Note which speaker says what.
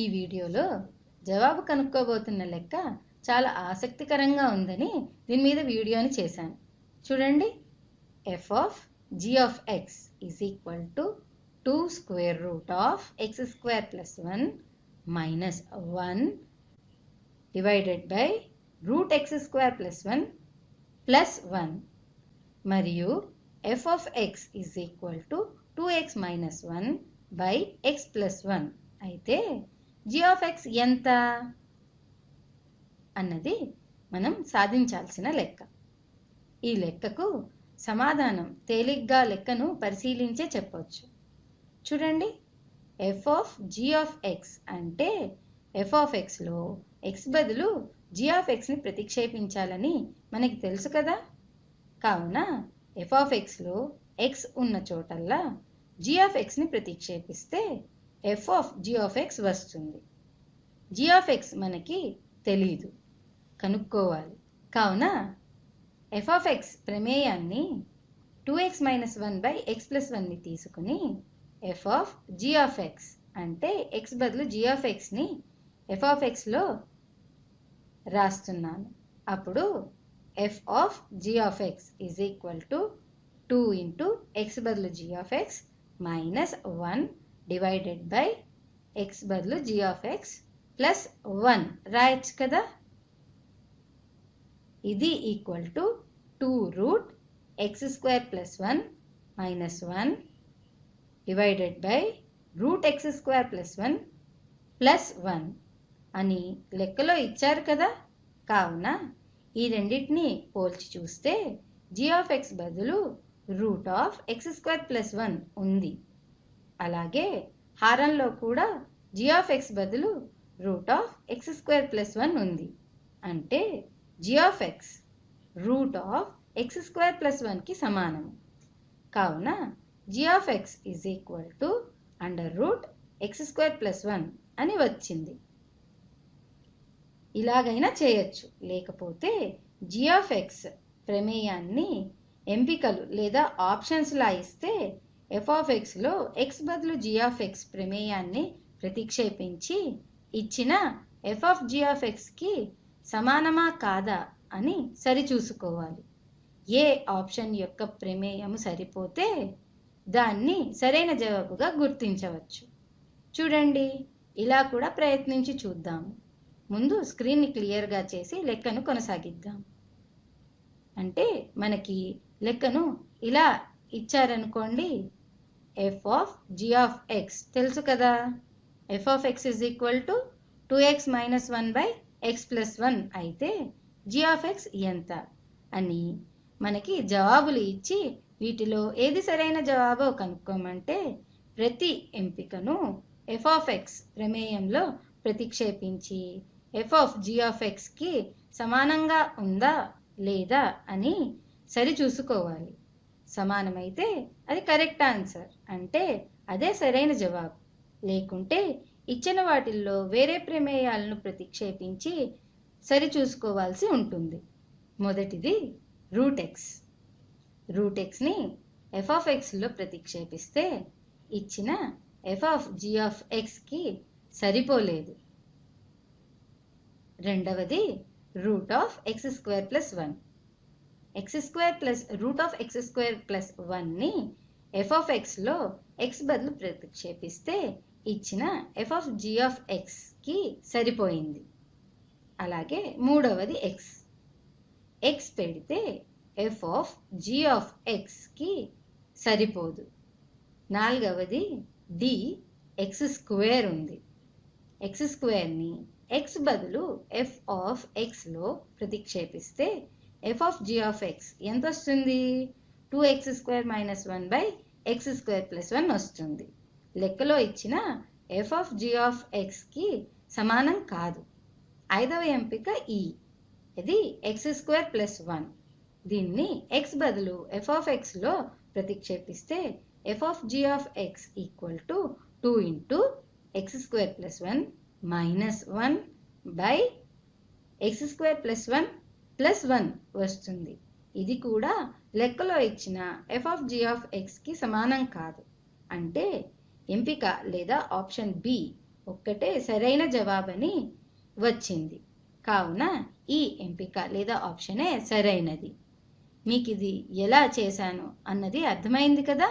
Speaker 1: ఈ వీడియోలో జవాబు కనుక్కోబోతున్న లెక్క చాలా ఆసక్తికరంగా ఉందని దీని మీద వీడియోని చేశాను. చూడండి. F of G of X is equal to two square root of X square plus one minus one divided by root X square plus one plus one మరియు F of X is equal to two X minus one by X plus one అయితే G of X ఎంత అన్నది మనం సాధించాల్సిన లెక్క. ఈ లెక్కకు సమాధానం తేలిగ్గా లెక్కను పరిశీలించే చెప్పవచ్చు చూడండి. F of G of X అంటే ఎఫ్ ఆఫ్ ఎక్స్లో ఎక్స్ బదులు జీ ఆఫ్ ఎక్స్ని ప్రతిక్షేపించాలని మనకి తెలుసు కదా. కావున ఎఫ్ ఆఫ్ ఎక్స్లో ఎక్స్ ఉన్న చోటల్లా జీ ఆఫ్ ఎక్స్ని ప్రతిక్షేపిస్తే F of G of X వస్తుంది. జీ ఆఫ్ ఎక్స్ మనకి తెలీదు. కనుక్కోవాలి. కావున F of X ప్రమేయాన్ని two X minus one by X plus one తీసుకుని F of G of X అంటే ఎక్స్ బదులు జీ ఆఫ్ ఎక్స్ని ఎఫ్ ఆఫ్ ఎక్స్లో రాస్తున్నాను. అప్పుడు F of G of X is equal to two into X బదులు G of X minus one divided by X బదులు G of X plus one రాయొచ్చు కదా? ఇది equal to two root X square plus one minus one divided by root X square plus one plus one అని లెక్కలో ఇచ్చారు కదా? కావున ఈ రెండింటిని పోల్చి చూస్తే జీ ఆఫ్ ఎక్స్ బదులు root of X square plus one ఉంది. అలాగే హారంలో కూడా జీ ఆఫ్ ఎక్స్ బదులు root of X square plus one ఉంది. అంటే G of X root of X square plus వన్కి సమానము కావున G of X is equal to under root X square plus one అని వచ్చింది. ఇలాగైనా చేయొచ్చు. లేకపోతే జీ ఆఫ్ ఎక్స్ ప్రమేయాన్ని ఎంపికలు లేదా ఆప్షన్స్లా ఇస్తే ఎఫ్ ఆఫ్ ఎక్స్లో ఎక్స్ బదులు జీ ఆఫ్ ఎక్స్ ప్రమేయాన్ని ప్రతిక్షేపించి ఇచ్చిన ఎఫ్ ఆఫ్ జీ ఆఫ్ ఎక్స్కి సమానమా కాదా అని సరిచూసుకోవాలి. ఏ ఆప్షన్ యొక్క ప్రమేయం సరిపోతే దాన్ని సరైన జవాబుగా గుర్తించవచ్చు. చూడండి ఇలా కూడా ప్రయత్నించి చూద్దాము ముందు స్క్రీన్ని క్లియర్గా చేసి లెక్కను కొనసాగిద్దాం. అంటే మనకి లెక్కను ఇలా ఇచ్చారనుకోండి f of g of x తెలుసు కదా? F of x is equal to two x minus one by x plus one అయితే జీ ఆఫ్ ఎక్స్ ఎంత? అని మనకి జవాబులు ఇచ్చి వీటిలో ఏది సరైన జవాబో కనుక్కోమంటే ప్రతి ఎంపికను ఎఫ్ ఆఫ్ ఎక్స్ ప్రమేయంలో ప్రతిక్షేపించి ఎఫ్ ఆఫ్ జీ ఆఫ్ ఎక్స్కి సమానంగా ఉందా లేదా అని సరిచూసుకోవాలి సమానమైతే అది కరెక్ట్ ఆన్సర్. అంటే అదే సరైన జవాబు. లేకుంటే ఇచ్చిన వాటిల్లో వేరే ప్రమేయాలను ప్రతిక్షేపించి సరిచూసుకోవాల్సి ఉంటుంది. మొదటిది రూటెక్స్ రూటెక్స్ని ఎఫ్ ఆఫ్ ఎక్స్లో ప్రతిక్షేపిస్తే ఇచ్చిన ఎఫ్ ఆఫ్ జీ ఆఫ్ ఎక్స్కి సరిపోలేదు. రెండవది root of x square plus one. X square plus root of x square plus వన్ని ఎఫ్ ఆఫ్ ఎక్స్లో ఎక్స్ బదులు ప్రతిక్షేపిస్తే ఇచ్చిన ఎఫ్ ఆఫ్ జీ ఆఫ్ ఎక్స్కి సరిపోయింది. అలాగే మూడవది ఎక్స్ ఎక్స్ పెడితే ఎఫ్ ఆఫ్ జీ ఆఫ్ ఎక్స్కి సరిపోదు. నాలుగవది డి ఎక్స్ స్క్వేర్ ఉంది. ఎక్స్ స్క్వేర్ని ఎక్స్ బదులు ఎఫ్ ఆఫ్ ఎక్స్లో ప్రతిక్షేపిస్తే f of g of x ఎంత వస్తుంది? Two X square minus one by X square plus one వస్తుంది. లెక్కలో ఇచ్చిన ఎఫ్ ఆఫ్ జీ ఆఫ్ ఎక్స్కి సమానం కాదు. ఐదవ ఎంపిక ఈ ఇది ఎక్స్ స్క్వేర్ ప్లస్ వన్ దీన్ని ఎక్స్ బదులు ఎఫ్ ఆఫ్ ఎక్స్లో ప్రతిక్షేపిస్తే f of g of x equal to two into x square plus one minus one by x square plus one plus one వస్తుంది. ఇది కూడా లెక్కలో ఇచ్చిన ఎఫ్ ఆఫ్ జి ఆఫ్ ఎక్స్కి సమానం కాదు. అంటే ఎంపిక లేదా ఆప్షన్ బి ఒక్కటే సరైన జవాబని వచ్చింది. కావున ఈ ఎంపిక లేదా ఆప్షనే సరైనది. మీకు ఇది ఎలా చేశాను అన్నది అర్థమైంది కదా?